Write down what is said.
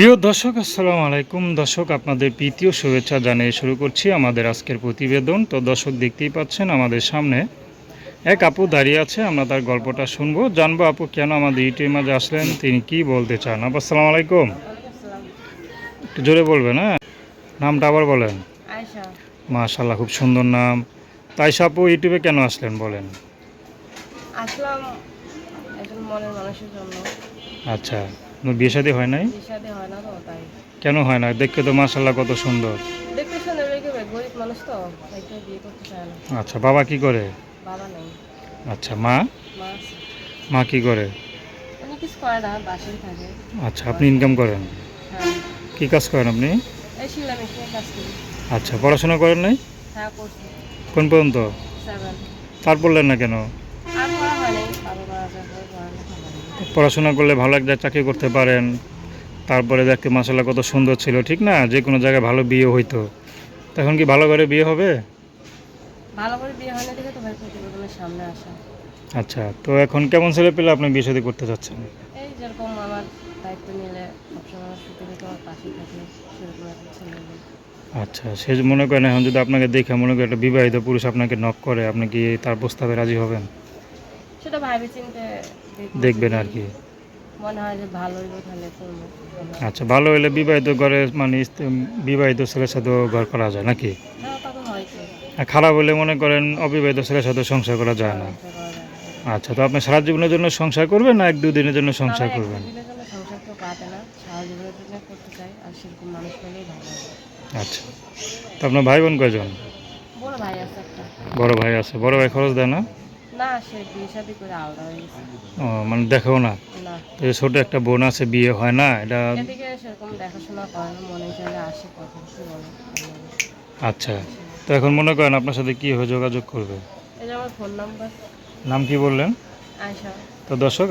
প্রিয় দর্শক আসসালামু আলাইকুম। দর্শক আপনাদের প্রীতীয় শুভেচ্ছা জানিয়ে শুরু করছি আমাদের আজকের প্রতিবেদন। তো দর্শক দেখতেই পাচ্ছেন আমাদের সামনে এক আপু দাঁড়িয়ে আছে আমরা তার গল্পটা শুনব। জানব আপু কেন আমাদের ইউটিউবের মাঝে আসলেন তিনি কি বলতে চান? আপু আসসালামু আলাইকুম। একটু জোরে বলবেন হ্যাঁ? নামটা আবার বলেন। মাশাল্লাহ খুব সুন্দর নাম। তাই আপু ইউটিউবে কেন আসলেন বলেন। আসলাম মনের মানুষের জন্য। আচ্ছা। আপনার বিয়ে শাদী হয় নাই? বিষাদে হয় না তো তাই। কেন হয় না দেখতে তো মাশাল্লাহ কত সুন্দর। দেখতে শুনে গরিব মানুষ তো তাই বিয়ে করতে চায় না। আচ্ছা বাবা কি করে? বাবা নেই। আচ্ছা মা? মা। কি করে? উনি কিছু করে না বাসায় থাকে। আচ্ছা আপনি ইনকাম করেন? হ্যাঁ। কি কাজ করেন আপনি? এই শিলা মেশিনের কাজ করি। আচ্ছা পড়াশোনা করেন নাই? হ্যাঁ করছি। কোন পর্যন্ত? তার পড়লেন না কেন? পড়াশোনা করলে ভালো একটা চাকরি করতে পারেন। তারপরে দেখতে মাসাল্লাহ কত সুন্দর ছিল ঠিক না? যে কোনো জায়গায় ভালো বিয়ে হইতো। তখন কি ভালো করে বিয়ে হবে? ভালো করে বিয়ে হয় না দেখে তো ভাই প্রতিবেদনের সামনে আসা। আচ্ছা তো এখন কেমন ছেলে পেলে আপনি বিয়ে শাদী করতে চাচ্ছেন? এই যেরকম আমার দায়িত্ব নিলে সবসময় সুখে দুঃখে আমার পাশে থাকে সেরকম একটা ছেলে আচ্ছা সে মনে করেন এখন যদি আপনাকে দেখে মনে করেন একটা বিবাহিত পুরুষ আপনাকে নক করে আপনি কি তার প্রস্তাবে রাজি হবেন? সেটা ভাবে চিনতে দেখবেন আর কি। মনে হয় যে ভালো তাহলে করব। আচ্ছা ভালো হলে বিবাহিত ঘরে মানে বিবাহিত ছেলের সাথেও ঘর করা যায় নাকি? হ্যাঁ হয় খারাপ হলে মনে করেন অবিবাহিত ছেলের সাথে সংসার করা যায় না। আচ্ছা তো আপনি সারা জীবনের জন্য সংসার করবেন না এক দুদিনের জন্য সংসার করবেন? আচ্ছা তো আপনার ভাই বোন কয়জন? বড় ভাই আছে বড় ভাই খরচ দেয় না? না সে বিয়ে শাদি করে আলাদা হয়ে গেছে। ও মানে দেখো না? না। এই ছোট একটা বোন আছে বিয়ে হয় না? এটা এদিকে সেরকম দেখাশোনা করে না মনে চাইলে আসে কথা কি বলে আচ্ছা তো এখন মনে করেন আপনার সাথে কি হয়ে যোগাযোগ করবে? এই যে আমার ফোন নাম্বার নাম কি বললেন? তো দর্শক